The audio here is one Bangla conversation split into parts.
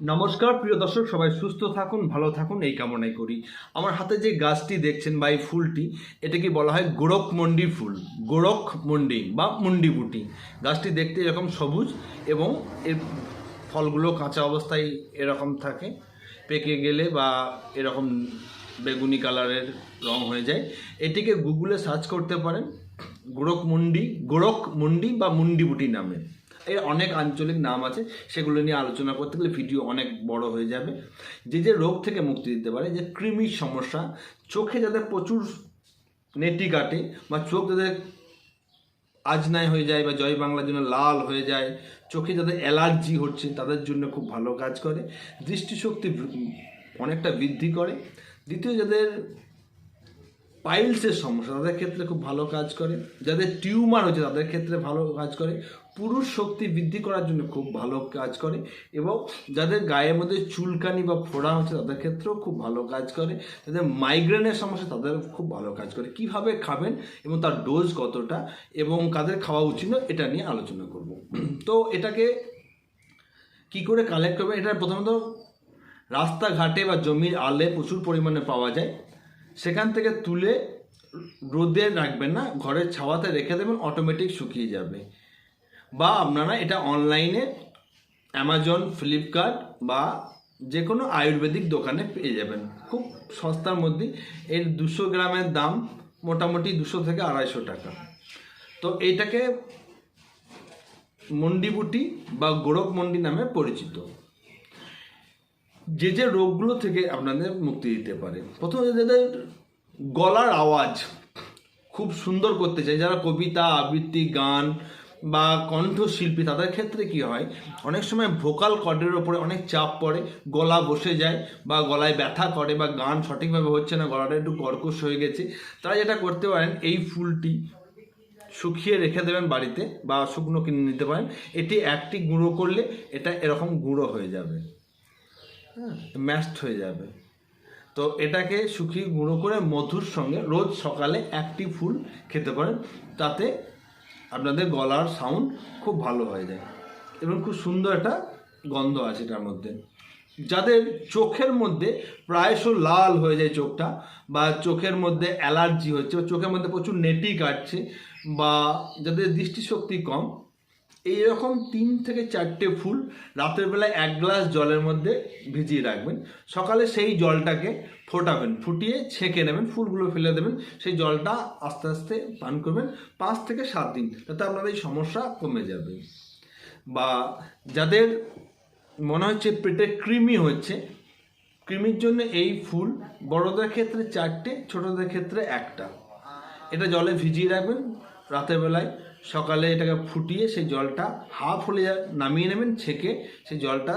নমস্কার, প্রিয় দর্শক, সবাই সুস্থ থাকুন, ভালো থাকুন, এই কামনাই করি। আমার হাতে যে গাছটি দেখছেন বা এই ফুলটি এটাকে বলা হয় গোরখ মন্ডি ফুল? গোরখ মন্ডি বা মুন্ডি বুটি। গাছটি দেখতে এরকম সবুজ এবং এর ফলগুলো কাঁচা অবস্থায় এরকম থাকে, পেকে গেলে বা এরকম বেগুনি কালারের রং হয়ে যায়। এটিকে গুগলে সার্চ করতে পারেন, গোরখ মুন্ডি গোরখ মুন্ডি বা মুন্ডি বুটি নামে। এর অনেক আঞ্চলিক নাম আছে, সেগুলো নিয়ে আলোচনা করতে গেলে ভিডিও অনেক বড় হয়ে যাবে। যে যে রোগ থেকে মুক্তি দিতে পারে, যে কৃমির সমস্যা, চোখে যাদের প্রচুর নেটি কাটে বা চোখ যাদের আজনায় হয়ে যায় বা জয় বাংলার জন্য লাল হয়ে যায়, চোখে যাদের অ্যালার্জি হচ্ছে, তাদের জন্য খুব ভালো কাজ করে। দৃষ্টিশক্তি অনেকটা বৃদ্ধি করে। দ্বিতীয়, যাদের পাইলসের সমস্যা, তাদের ক্ষেত্রে খুব ভালো কাজ করে। যাদের টিউমার হচ্ছে, তাদের ক্ষেত্রে ভালো কাজ করে। পুরুষ শক্তি বৃদ্ধি করার জন্য খুব ভালো কাজ করে। এবং যাদের গায়ের মধ্যে চুলকানি বা ফোড়া হচ্ছে, তাদের ক্ষেত্রেও খুব ভালো কাজ করে। যাদের মাইগ্রেনের সমস্যা তাদের খুব ভালো কাজ করে। কীভাবে খাবেন এবং তার ডোজ কতটা এবং কাদের খাওয়া উচিত নয়, এটা নিয়ে আলোচনা করব। তো এটাকে কি করে কালেক্ট করবে এটা প্রথমত রাস্তাঘাটে বা জমির আলে প্রচুর পরিমাণে পাওয়া যায়। সেখান থেকে তুলে রোদে রাখবেন না, ঘরের ছাওয়াতে রেখে দেবেন অটোমেটিক শুকিয়ে যাবে। বা আপনারা এটা অনলাইনে অ্যামাজন ফ্লিপকার্ট বা যে কোনো আয়ুর্বেদিক দোকানে পেয়ে যাবেন। খুব সস্তার মধ্যে। এর দুশো গ্রামের দাম মোটামুটি দুশো থেকে আড়াইশো টাকা। তো এইটাকে মন্ডিবুটি বা গোরখ মন্ডি নামে পরিচিত। যে যে রোগগুলো থেকে আপনাদের মুক্তি দিতে পারে। প্রথমে যাদের গলার আওয়াজ খুব সুন্দর করতে চায়, যারা কবিতা, আবৃত্তি, গান বা কণ্ঠশিল্পী, তাদের ক্ষেত্রে কি হয়, অনেক সময় ভোকাল কর্ডের ওপরে অনেক চাপ পড়ে, গলা বসে যায় বা গলায় ব্যথা করে বা গান সঠিকভাবে হচ্ছে না, গলাটা একটু কর্কশ হয়ে গেছে, তারা যেটা করতে পারেন, এই ফুলটি শুকিয়ে রেখে দেবেন বাড়িতে বা শুকনো কিনে নিতে পারেন। এটি একটি গুঁড়ো করলে এটা এরকম গুঁড়ো হয়ে যাবে। ম্যাশড হয়ে যাবে। তো এটাকে শুকিয়ে গুঁড়ো করে মধুর সঙ্গে রোজ সকালে একটি ফুল খেতে পারেন। তাতে আপনাদের গলার সাউন্ড খুব ভালো হয়ে যায় এবং খুব সুন্দর একটা গন্ধ আছে এটার মধ্যে। যাদের চোখের মধ্যে প্রায়শ লাল হয়ে যায় চোখটা বা চোখের মধ্যে অ্যালার্জি হচ্ছে বা চোখের মধ্যে প্রচুর নেটি কাটছে বা যাদের দৃষ্টিশক্তি কম এইরকম তিন থেকে চারটে ফুল রাতের বেলায় এক গ্লাস জলের মধ্যে ভিজিয়ে রাখবেন। সকালে সেই জলটাকে ফোটাবেন, ফুটিয়ে ছেঁকে নেবেন, ফুলগুলো ফেলে দেবেন। সেই জলটা আস্তে আস্তে পান করবেন পাঁচ থেকে সাত দিন তাতে আপনার এই সমস্যা কমে যাবে। বা যাদের মনে হচ্ছে পেটে কৃমি হচ্ছে, কৃমির জন্য এই ফুল বড়দের ক্ষেত্রে চারটে, ছোটদের ক্ষেত্রে একটা। এটা জলে ভিজিয়ে রাখবেন, রাতের বেলায় সকালে এটাকে ফুটিয়ে সেই জলটা হাফ হলে নামিয়ে নেবেন, ছেঁকে সেই জলটা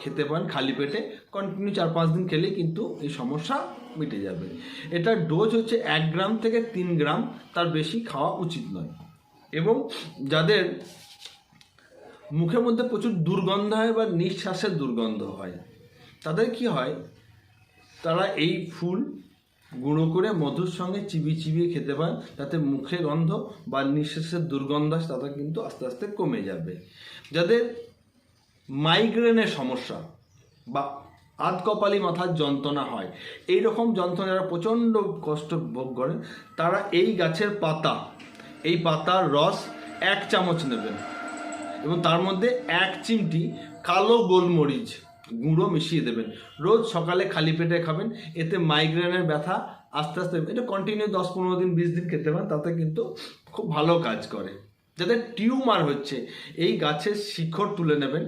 খেতে পারেন খালি পেটে। কন্টিনিউ চার পাঁচ দিন খেলে কিন্তু এই সমস্যা মিটে যাবে। এটার ডোজ হচ্ছে এক গ্রাম থেকে তিন গ্রাম, তার বেশি খাওয়া উচিত নয়। এবং যাদের মুখের মধ্যে প্রচুর দুর্গন্ধ হয় বা নিঃশ্বাসের দুর্গন্ধ হয়, তাদের কি হয়? তারা এই ফুল গুঁড়ো করে মধুর সঙ্গে চিবিয়ে চিবিয়ে খেতে পারেন যাতে মুখে গন্ধ বা নিঃশ্বাসের দুর্গন্ধ তাদের কিন্তু আস্তে আস্তে কমে যাবে। যাদের মাইগ্রেনের সমস্যা বা আধকপালি মাথার যন্ত্রণা হয় এই রকম যন্ত্রণা যারা প্রচণ্ড কষ্ট ভোগ করেন তারা এই গাছের পাতা, এই পাতার রস এক চামচ নেবেন। এবং তার মধ্যে এক চিমটি কালো গোলমরিচ গুঁড়ো মিশিয়ে দেবেন। রোজ সকালে খালি পেটে খাবেন, এতে মাইগ্রেনের ব্যথা আস্তে আস্তে এটা কন্টিনিউ দশ পনেরো দিন, বিশ দিন খেতে পারেন, তাতে কিন্তু খুব ভালো কাজ করে। যাদের টিউমার হচ্ছে, এই গাছের শিকড় তুলে নেবেন।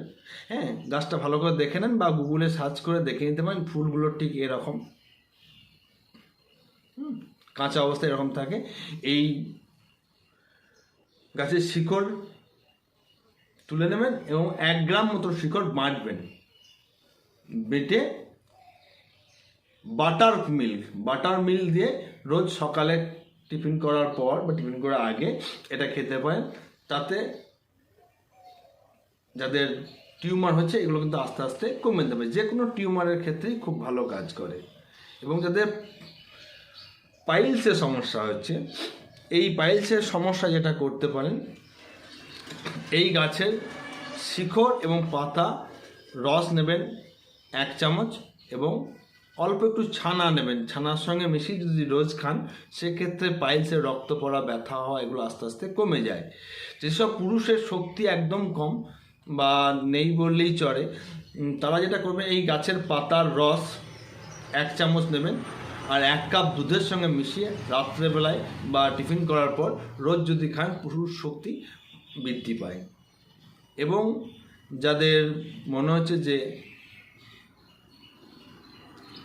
হ্যাঁ গাছটা ভালো করে দেখে নেন বা গুগলে সার্চ করে দেখে নিতে পারেন, ফুলগুলো ঠিক এরকম। কাঁচা অবস্থায় এরকম থাকে। এই গাছের শিকড় তুলে নেবেন এবং এক গ্রাম মতো শিকড় বাঁটবেন। বেটে বাটার মিল্ক বাটার মিল্ক দিয়ে রোজ সকালে টিফিন করার পর বা টিফিন করার আগে এটা খেতে পারেন। তাতে যাদের টিউমার হচ্ছে, এগুলো কিন্তু আস্তে আস্তে কমে যাবে। যে কোনো টিউমারের ক্ষেত্রেই খুব ভালো কাজ করে। এবং যাদের পাইলসের সমস্যা হচ্ছে, এই পাইলসের সমস্যা যেটা করতে পারেন, এই গাছের শিকড় এবং পাতা রস নেবেন এক চামচ এবং অল্প একটু ছানা নেবেন। ছানার সঙ্গে মিশিয়ে যদি রোজ খান, সেক্ষেত্রে পাইলসের রক্ত পড়া, ব্যথা হওয়া, এগুলো আস্তে আস্তে কমে যায়। যেসব পুরুষের শক্তি একদম কম বা নেই বললেই চড়ে তারা যেটা করবে, এই গাছের পাতার রস এক চামচ নেবেন আর এক কাপ দুধের সঙ্গে মিশিয়ে রাত্রেবেলায় বা টিফিন করার পর রোজ যদি খান, পুরুষ শক্তি বৃদ্ধি পায়। এবং যাদের মনে হচ্ছে যে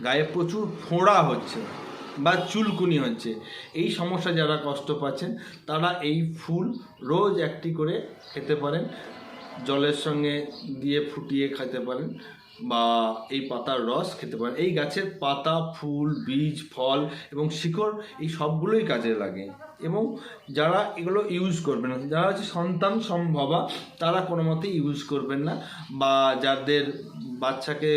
গায়ে প্রচুর ফোঁড়া হচ্ছে বা চুলকুনি হচ্ছে। এই সমস্যা যারা কষ্ট পাচ্ছেন, তারা এই ফুল রোজ একটি করে খেতে পারেন। জলের সঙ্গে দিয়ে ফুটিয়ে খেতে পারেন বা এই পাতার রস খেতে পারেন। এই গাছের পাতা, ফুল, বীজ, ফল এবং শিকড় এই সবগুলোই কাজে লাগে এবং যারা এগুলো ইউজ করবেন না, যারা হচ্ছে সন্তান সম্ভবা, তারা কোনো মতেই ইউজ করবেন না বা যাদের বাচ্চাকে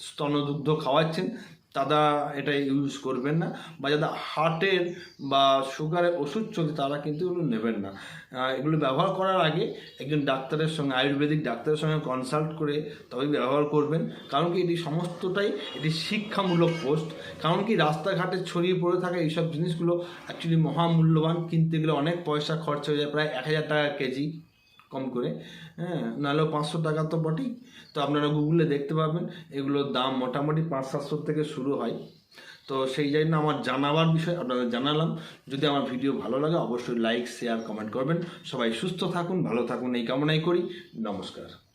স্তনদুগ্ধ খাওয়াচ্ছেন, তারা এটা ইউজ করবেন না। বা যাদের হার্টের বা সুগারের ওষুধ চলছে, তারা কিন্তু এগুলো নেবেন না। এগুলো ব্যবহার করার আগে একজন ডাক্তারের সঙ্গে, আয়ুর্বেদিক ডাক্তারের সঙ্গে কনসাল্ট করে তবেই ব্যবহার করবেন। কারণ কি, এটি সমস্তটাই এটি শিক্ষামূলক পোস্ট কারণ কি, রাস্তাঘাটে ছড়িয়ে পড়ে থাকা এইসব জিনিসগুলো অ্যাকচুয়ালি মহামূল্যবান। কিনতে গেলে অনেক পয়সা খরচা হয়ে যায়, প্রায় এক হাজার টাকা কেজি। কম করে হ্যাঁ নাহলে পাঁচশো টাকা তো বটেই। তো আপনারা গুগলে দেখতে পাবেন, এগুলোর দাম মোটামুটি পাঁচ সাতশো থেকে শুরু হয়। তো সেই জন্য আমার জানাবার বিষয় আপনাদের জানালাম। যদি আমার ভিডিও ভালো লাগে, অবশ্যই লাইক শেয়ার কমেন্ট করবেন। সবাই সুস্থ থাকুন, ভালো থাকুন, এই কামনাই করি। নমস্কার।